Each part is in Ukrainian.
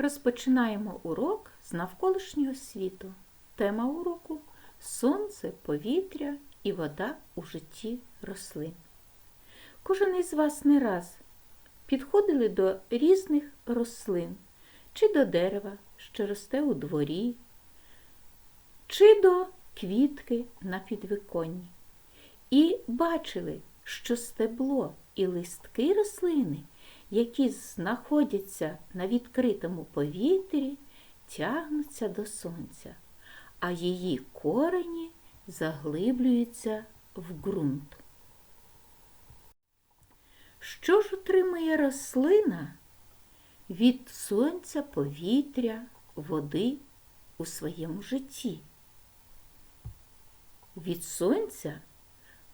Розпочинаємо урок з навколишнього світу. Тема уроку сонце, повітря і вода у житті рослин. Кожен із вас не раз підходили до різних рослин, чи до дерева, що росте у дворі, чи до квітки на підвиконні. І бачили, що стебло і листки рослини, які знаходяться на відкритому повітрі, тягнуться до сонця, а її корені заглиблюються в ґрунт. Що ж отримує рослина від сонця, повітря, води у своєму житті? Від сонця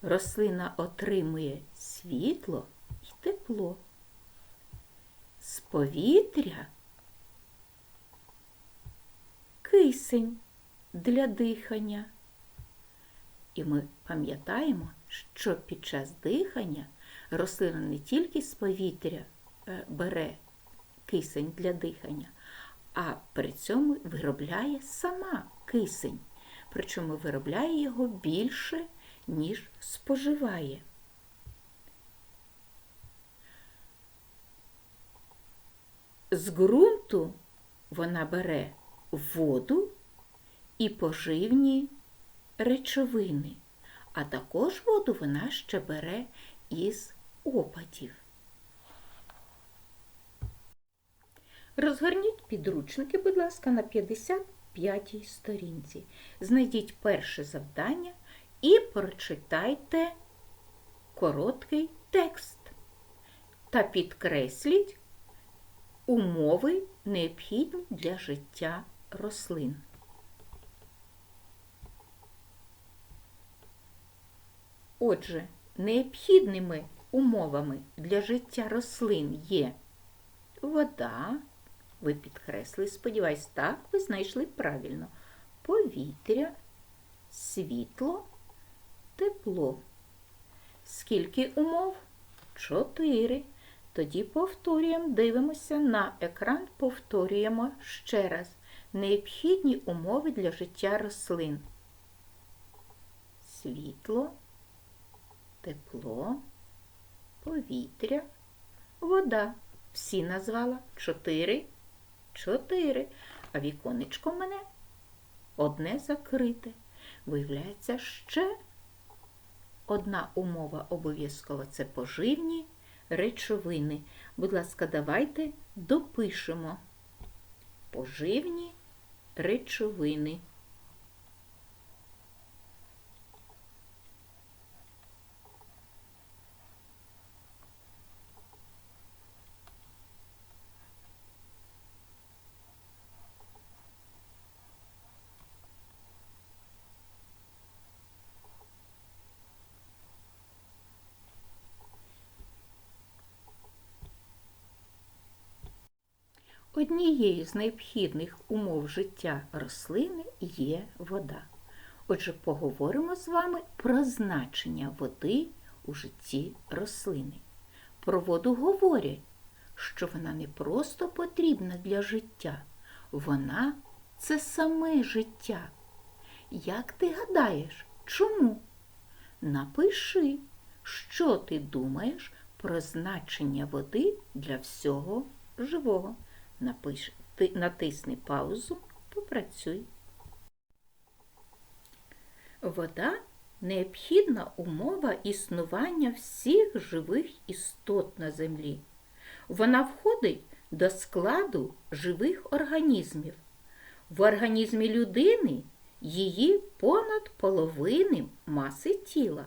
рослина отримує світло і тепло. З повітря кисень для дихання. І ми пам'ятаємо, що під час дихання рослина не тільки з повітря е, бере кисень для дихання, а при цьому виробляє сама кисень. Причому виробляє його більше, ніж споживає. З ґрунту вона бере воду і поживні речовини, а також воду вона ще бере із опадів. Розгорніть підручники, будь ласка, на 55-й сторінці. Знайдіть перше завдання і прочитайте короткий текст та підкресліть умови, необхідні для життя рослин. Отже, необхідними умовами для життя рослин є вода, ви підкреслили, сподіваюсь, так, ви знайшли правильно, повітря, світло, тепло. Скільки умов? Чотири. Тоді повторюємо, дивимося на екран, повторюємо ще раз необхідні умови для життя рослин. Світло, тепло, повітря, вода. Всі назвала чотири. Чотири. А віконечко в мене одне закрите. Виявляється, ще одна умова обов'язково це поживні речовини. Будь ласка, давайте допишемо поживні речовини. Однією з необхідних умов життя рослини є вода. Отже, поговоримо з вами про значення води у житті рослини. Про воду говорять, що вона не просто потрібна для життя, вона це саме життя. Як ти гадаєш, чому? Напиши, що ти думаєш про значення води для всього живого. Напиш, ти, натисни паузу, попрацюй. Вода необхідна умова існування всіх живих істот на землі. Вона входить до складу живих організмів. В організмі людини її понад половини маси тіла.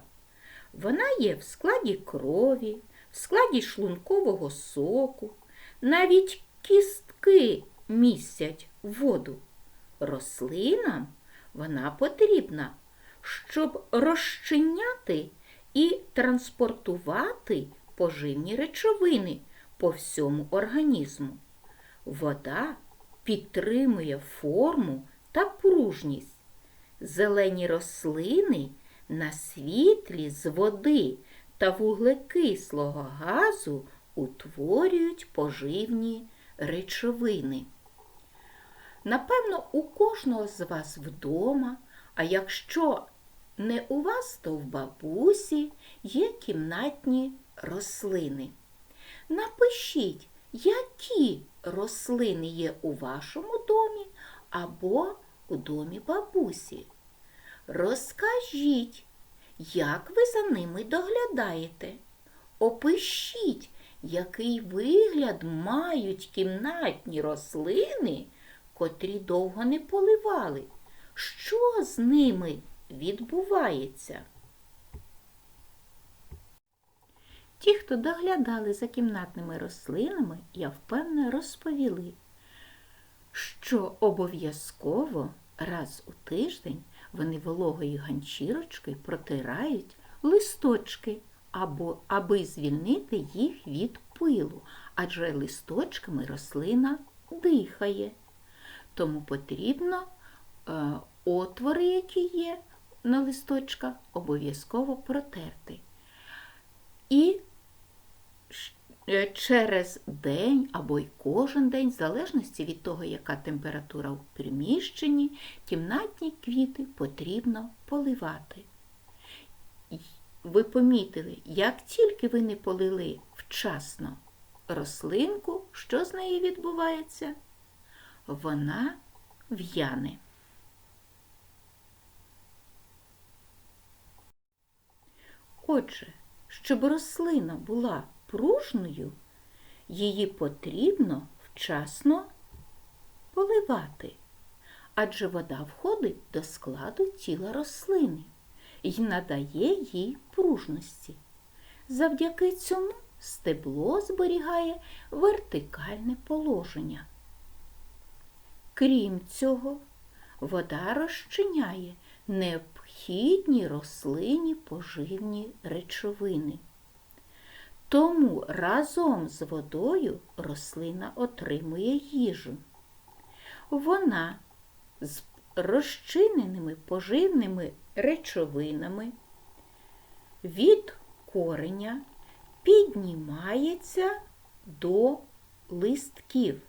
Вона є в складі крові, в складі шлункового соку, навіть кістки містять воду. Рослинам вона потрібна, щоб розчиняти і транспортувати поживні речовини по всьому організму. Вода підтримує форму та пружність. Зелені рослини на світлі з води та вуглекислого газу утворюють поживні речовини. Напевно, у кожного з вас вдома, а якщо не у вас, то в бабусі є кімнатні рослини. Напишіть, які рослини є у вашому домі або у домі бабусі. Розкажіть, як ви за ними доглядаєте. Опишіть, який вигляд мають кімнатні рослини, котрі довго не поливали. Що з ними відбувається? Ті, хто доглядали за кімнатними рослинами, я впевнена, розповіли, що обов'язково раз у тиждень вони вологою ганчірочкою протирають листочки, або, аби звільнити їх від пилу, адже листочками рослина дихає. Тому потрібно е, отвори, які є на листочках, обов'язково протерти. І Е, через день або й кожен день, в залежності від того, яка температура в приміщенні, кімнатні квіти потрібно поливати. Ви помітили, як тільки ви не полили вчасно рослинку, що з нею відбувається? Вона в'яне. Отже, щоб рослина була пружною, її потрібно вчасно поливати, адже вода входить до складу тіла рослини і надає їй пружності. Завдяки цьому стебло зберігає вертикальне положення. Крім цього, вода розчиняє необхідні рослині поживні речовини. Тому разом з водою рослина отримує їжу. Вона з розчиненими поживними речовинами від кореня піднімається до листків.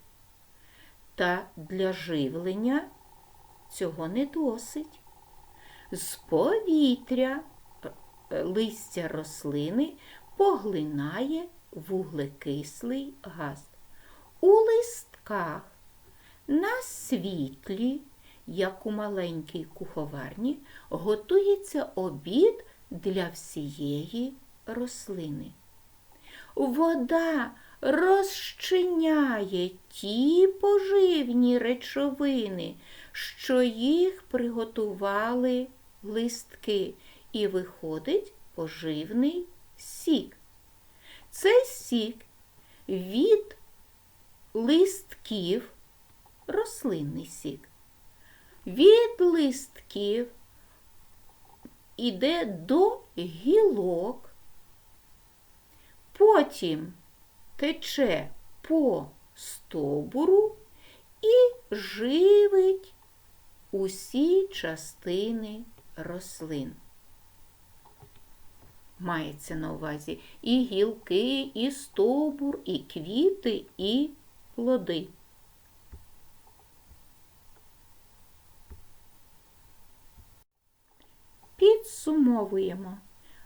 Та для живлення цього не досить. З повітря е, листя рослини поглинає вуглекислий газ. У листках на світлі, як у маленькій куховарні, готується обід для всієї рослини. Вода розчиняє ті поживні речовини, що їх приготували листки, і виходить поживний сік. Цей сік від листків, рослинний сік, від листків іде до гілок, потім тече по стовбуру і живить усі частини рослин мається на увазі і гілки, і стовбур, і квіти, і плоди. Підсумовуємо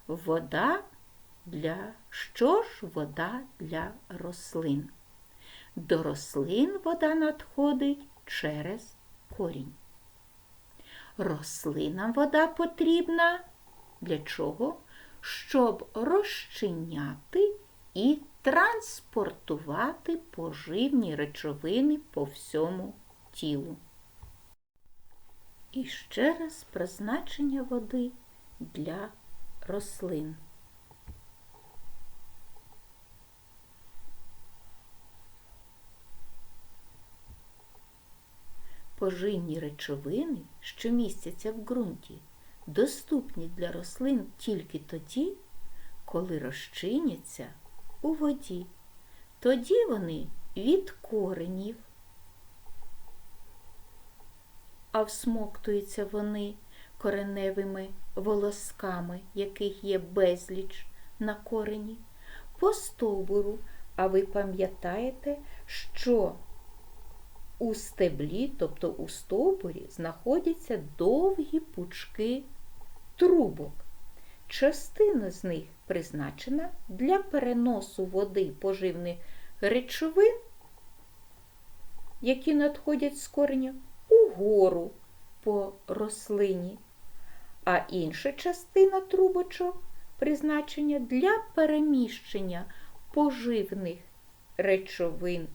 вода для що ж вода для рослин? До рослин вода надходить через корінь. Рослинам вода потрібна для чого? щоб розчиняти і транспортувати поживні речовини по всьому тілу. І ще раз призначення води для рослин. Поживні речовини, що містяться в ґрунті, доступні для рослин тільки тоді, коли розчиняться у воді. Тоді вони від коренів, а всмоктуються вони кореневими волосками, яких є безліч на корені, по стовбуру, а ви пам'ятаєте, що у стеблі, тобто у стовбурі, знаходяться довгі пучки трубок. Частина з них призначена для переносу води поживних речовин, які надходять з кореня, угору по рослині, а інша частина трубочок призначення для переміщення поживних речовин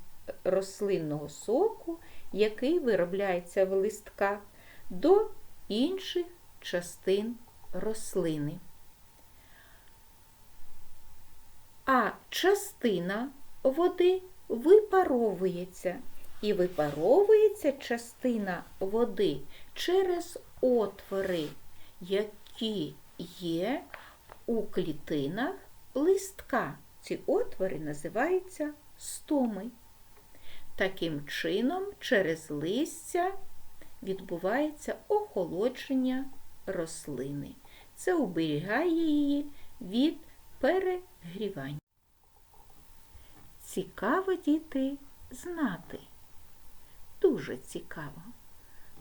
рослинного соку, який виробляється в листках, до інших частин рослини. А частина води випаровується. І випаровується частина води через отвори, які є у клітинах листка. Ці отвори називаються стоми. Таким чином, через листя відбувається охолодження рослини. Це уберігає її від перегрівання. Цікаво діти знати. Дуже цікаво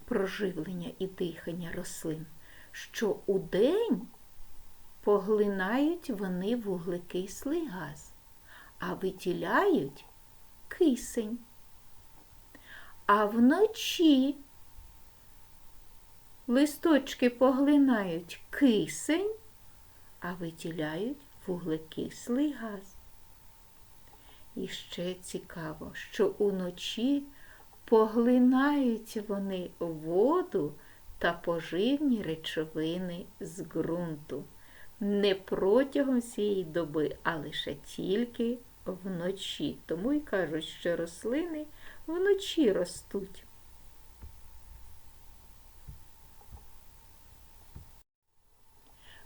проживлення і дихання рослин, що у день поглинають вони вуглекислий газ, а виділяють кисень. А вночі листочки поглинають кисень, а виділяють вуглекислий газ. І ще цікаво, що уночі поглинають вони воду та поживні речовини з ґрунту не протягом всієї доби, а лише тільки вночі. Тому й кажуть, що рослини вночі ростуть.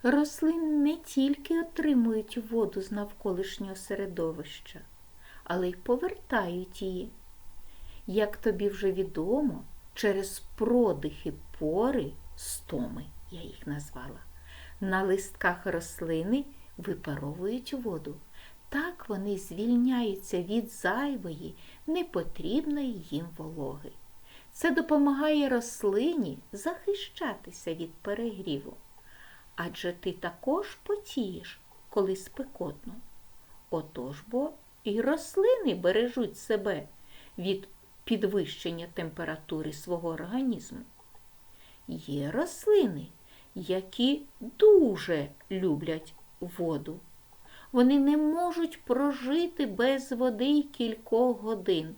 Рослини не тільки отримують воду з навколишнього середовища, але й повертають її. Як тобі вже відомо, через продихи пори стоми, я їх назвала, на листках рослини випаровують воду. Так вони звільняються від зайвої, непотрібної їм вологи. Це допомагає рослині захищатися від перегріву. Адже ти також потієш, коли спекотно. Отож бо і рослини бережуть себе від підвищення температури свого організму. Є рослини, які дуже люблять воду. Вони не можуть прожити без води кількох годин.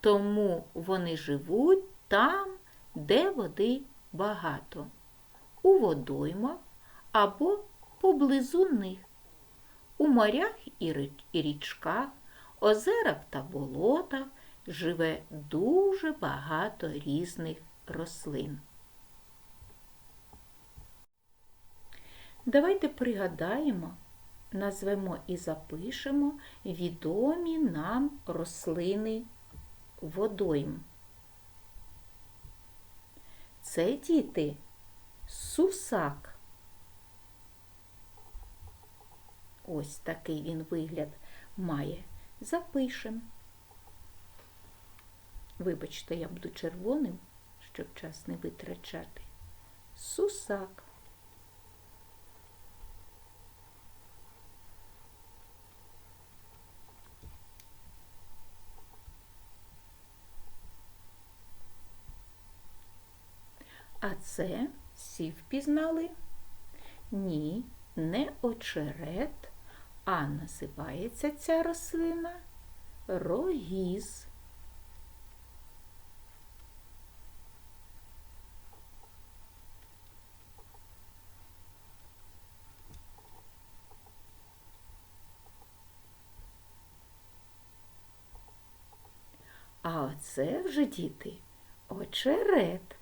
Тому вони живуть там, де води багато, у водоймах або поблизу них, у морях і річках, озерах та болотах живе дуже багато різних рослин. Давайте пригадаємо, назвемо і запишемо відомі нам рослини водойм. Це діти сусак. Ось такий він вигляд має. Запишемо. Вибачте, я буду червоним, щоб час не витрачати. Сусак. А це всі впізнали? Ні, не очерет, а називається ця рослина рогіз. А оце вже діти очерет.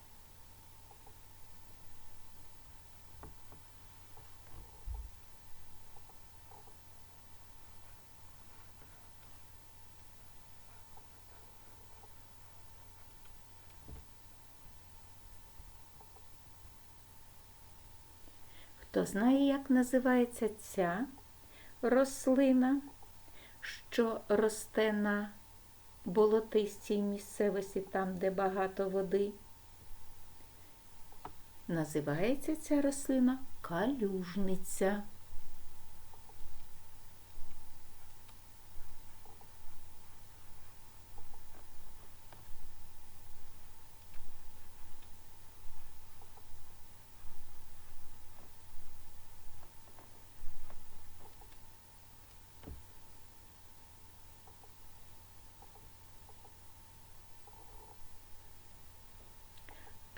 Хто знає, як називається ця рослина, що росте на болотистій місцевості, там, де багато води. Називається ця рослина калюжниця.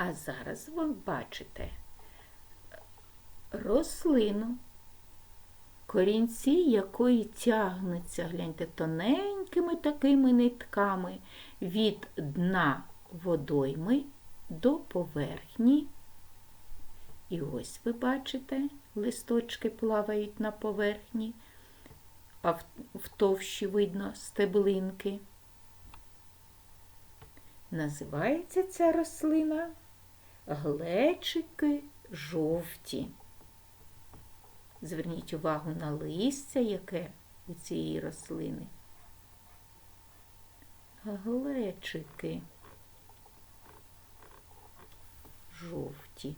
А зараз ви бачите рослину, корінці якої тягнуться, гляньте, тоненькими такими нитками від дна водойми до поверхні. І ось ви бачите, листочки плавають на поверхні, а в, товщі видно стеблинки. Називається ця рослина глечики жовті. Зверніть увагу на листя, яке у цієї рослини. Глечики жовті.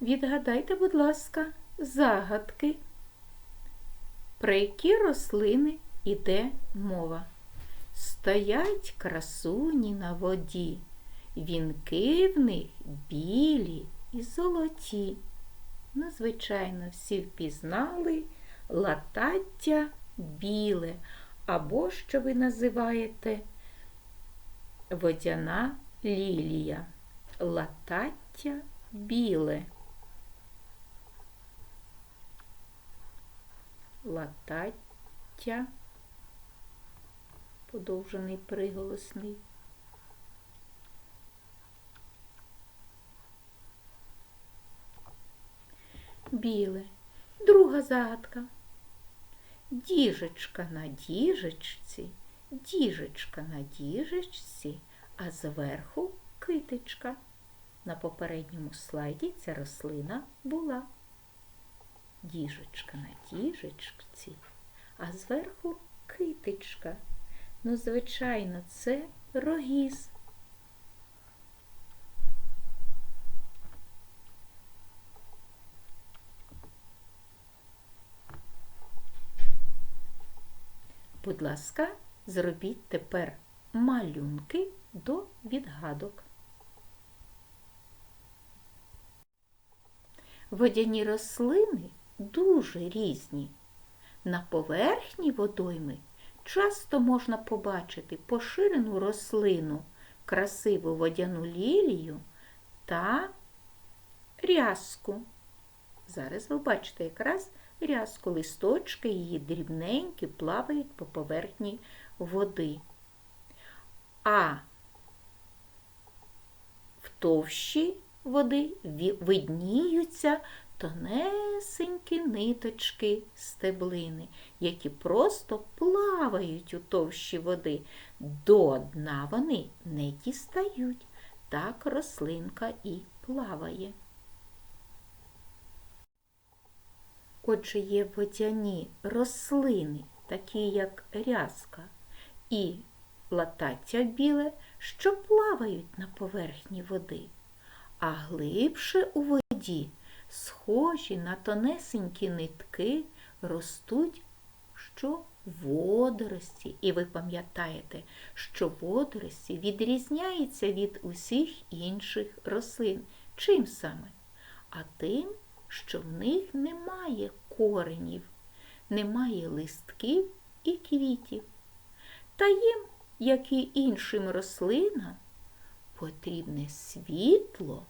Відгадайте, будь ласка, загадки, про які рослини йде мова. Стоять красуні на воді, вінки в них білі і золоті. Ну, звичайно, всі впізнали латаття біле, або, що ви називаєте, водяна лілія. Латаття біле. Латаття, подовжений приголосний. Біле. Друга загадка. Діжечка на діжечці, діжечка на діжечці, а зверху китичка. На попередньому слайді ця рослина була. Діжечка на діжечці, а зверху китичка. Ну, звичайно, це рогіз. Будь ласка, зробіть тепер малюнки до відгадок. Водяні рослини дуже різні. На поверхні водойми часто можна побачити поширену рослину, красиву водяну лілію та рязку. Зараз ви бачите якраз рязку, листочки її дрібненькі плавають по поверхні води. А в товщі води видніються тонесенькі ниточки стеблини, які просто плавають у товщі води. До дна вони не дістають. Так рослинка і плаває. Отже, є водяні рослини, такі як рязка і латаття біле, що плавають на поверхні води а глибше у воді, схожі на тонесенькі нитки, ростуть що водорості. І ви пам'ятаєте, що водорості відрізняються від усіх інших рослин. Чим саме? А тим, що в них немає коренів, немає листків і квітів. Та їм, як і іншим рослинам, потрібне світло,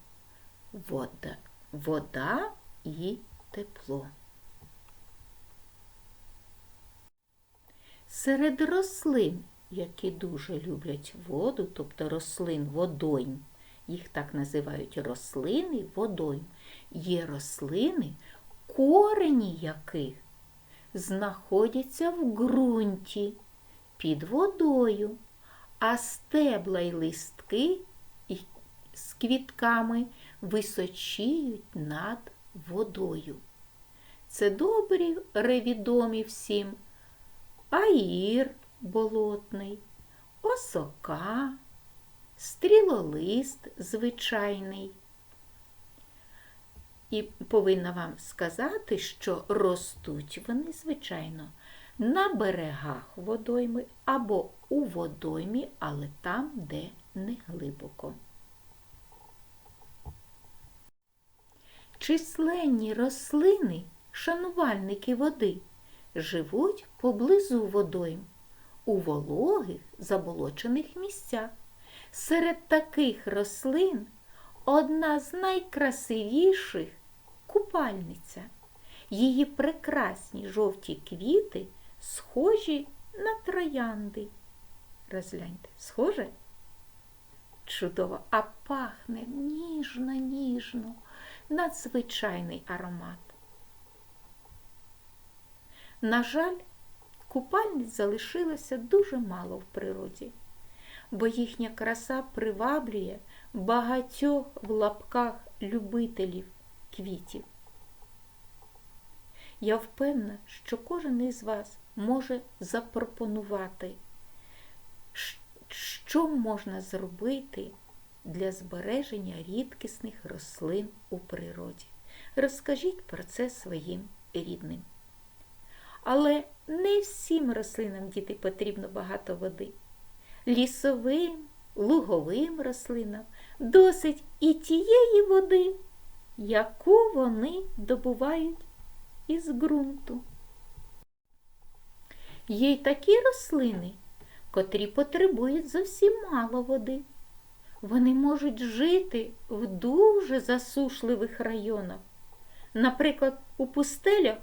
вода, вода і тепло. Серед рослин, які дуже люблять воду, тобто рослин водойм, їх так називають рослини водойм, є рослини, корені яких знаходяться в ґрунті під водою а стебла й листки з квітками височіють над водою. Це добрі ревідомі всім аїр болотний, осока, стрілолист звичайний. І повинна вам сказати, що ростуть вони, звичайно, на берегах водойми або у водоймі, але там, де не глибоко. Численні рослини, шанувальники води, живуть поблизу водойм, у вологих заболочених місцях. Серед таких рослин одна з найкрасивіших купальниця. Її прекрасні жовті квіти схожі на троянди. Розгляньте, схоже? Чудово, а пахне ніжно, ніжно, надзвичайний аромат. На жаль, купальниць залишилося дуже мало в природі, бо їхня краса приваблює багатьох в лапках любителів квітів. Я впевнена, що кожен із вас може запропонувати, що можна зробити для збереження рідкісних рослин у природі. Розкажіть про це своїм рідним. Але не всім рослинам діти потрібно багато води. Лісовим, луговим рослинам досить і тієї води, яку вони добувають із ґрунту. Є й такі рослини, котрі потребують зовсім мало води. Вони можуть жити в дуже засушливих районах, наприклад, у пустелях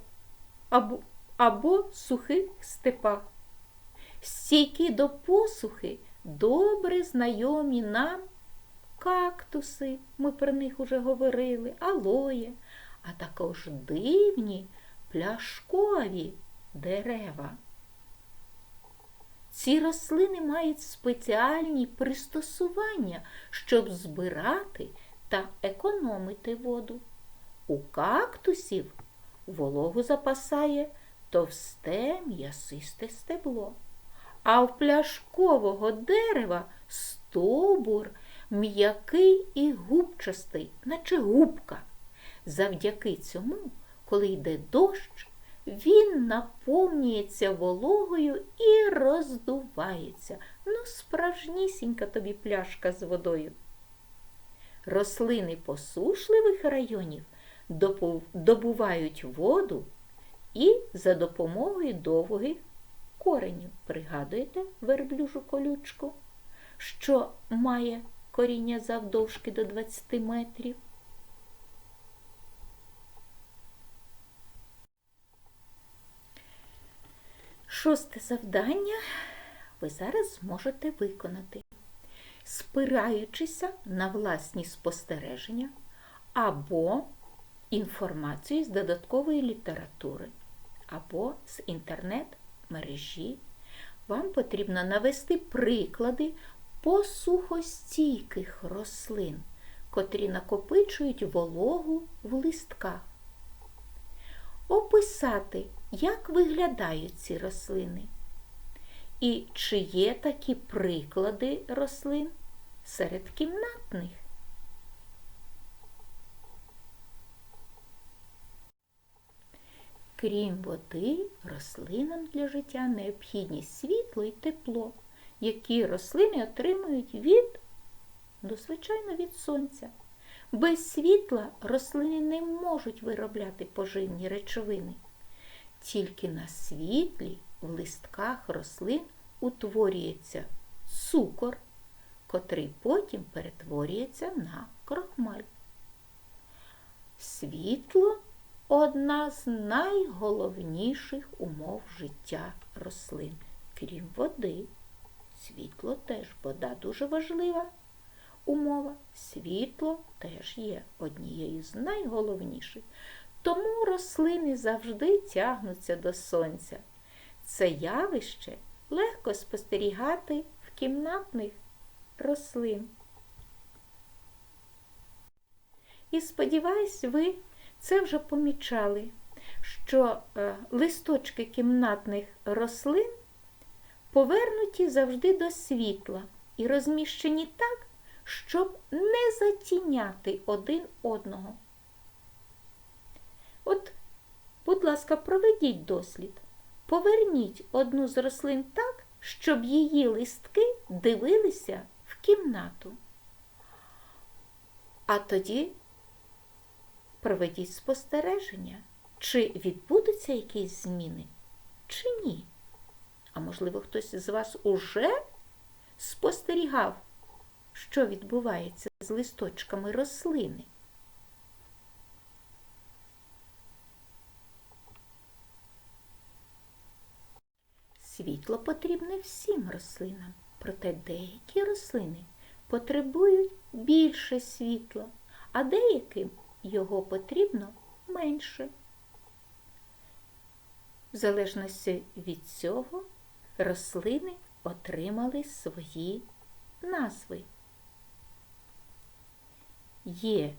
або, або сухих степах. Стійкі до посухи добре знайомі нам кактуси, ми про них уже говорили, алоє, а також дивні пляшкові дерева. Ці рослини мають спеціальні пристосування, щоб збирати та економити воду. У кактусів вологу запасає товсте м'ясисте стебло, а в пляшкового дерева стовбур м'який і губчастий, наче губка. Завдяки цьому, коли йде дощ, він наповнюється вологою і роздувається. Ну, справжнісінька тобі пляшка з водою. Рослини посушливих районів добувають воду і за допомогою довгих коренів. Пригадуєте верблюжу колючку, що має коріння завдовжки до 20 метрів? Шосте завдання ви зараз зможете виконати, спираючися на власні спостереження або інформацію з додаткової літератури, або з інтернет-мережі. Вам потрібно навести приклади посухостійких рослин, котрі накопичують вологу в листках описати, як виглядають ці рослини. І чи є такі приклади рослин серед кімнатних. Крім води, рослинам для життя необхідні світло і тепло, які рослини отримують від, ну, звичайно, від сонця. Без світла рослини не можуть виробляти поживні речовини. Тільки на світлі в листках рослин утворюється цукор, котрий потім перетворюється на крохмаль. Світло одна з найголовніших умов життя рослин, крім води. Світло теж вода дуже важлива умова. Світло теж є однією з найголовніших. Тому рослини завжди тягнуться до сонця. Це явище легко спостерігати в кімнатних рослин. І сподіваюсь, ви це вже помічали, що е, листочки кімнатних рослин повернуті завжди до світла і розміщені так, щоб не затіняти один одного. От, будь ласка, проведіть дослід. Поверніть одну з рослин так, щоб її листки дивилися в кімнату. А тоді проведіть спостереження, чи відбудуться якісь зміни, чи ні. А можливо, хтось з вас уже спостерігав, що відбувається з листочками рослини. Світло потрібне всім рослинам, проте деякі рослини потребують більше світла, а деяким його потрібно менше. В залежності від цього рослини отримали свої назви. Є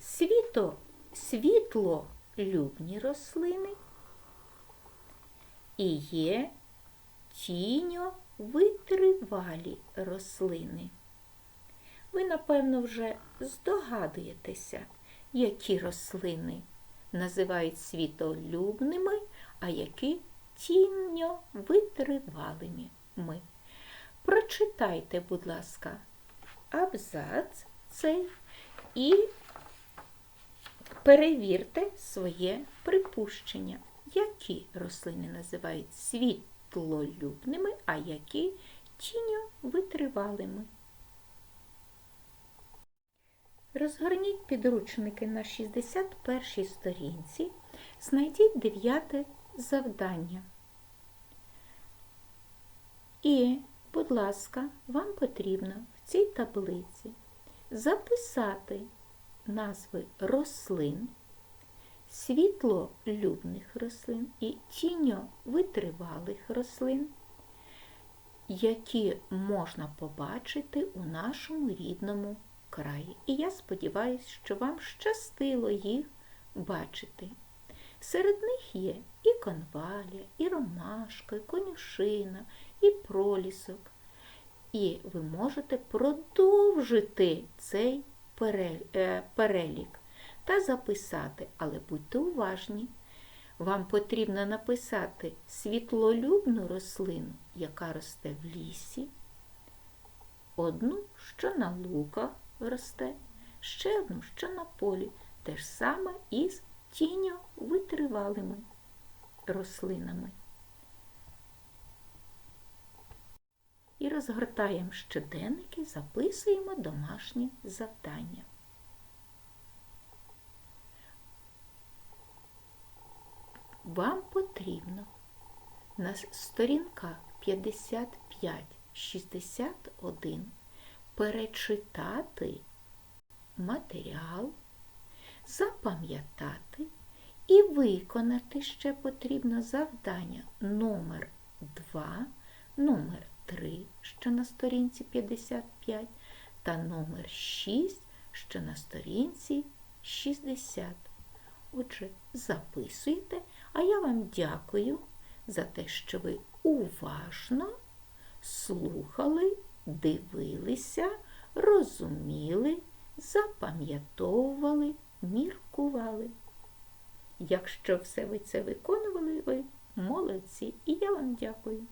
світо, світлолюбні рослини і є тіньовитривалі рослини. Ви, напевно, вже здогадуєтеся, які рослини називають світолюбними, а які тіньовитривалими. Прочитайте, будь ласка, абзац цей і перевірте своє припущення, які рослини називають світлолюбними, а які тіньовитривалими. Розгорніть підручники на 61 сторінці, знайдіть дев'яте завдання. І, будь ласка, вам потрібно в цій таблиці записати назви рослин, світлолюбних рослин і тіньовитривалих рослин, які можна побачити у нашому рідному краї. І я сподіваюся, що вам щастило їх бачити. Серед них є і конвалія, і ромашка, і конюшина, і пролісок. І ви можете продовжити цей е, перелік та записати, але будьте уважні. Вам потрібно написати світлолюбну рослину, яка росте в лісі, одну, що на луках росте, ще одну, що на полі, те ж саме із тіньовитривалими рослинами. І розгортаємо щоденники, записуємо домашні завдання. Вам потрібно на сторінках 55-61 перечитати матеріал, запам'ятати і виконати ще потрібно завдання номер 2, номер 3, що на сторінці 55, та номер 6, що на сторінці 60. Отже, записуйте, а я вам дякую за те, що ви уважно слухали дивилися, розуміли, запам'ятовували, міркували. Якщо все ви це виконували, ви молодці, і я вам дякую.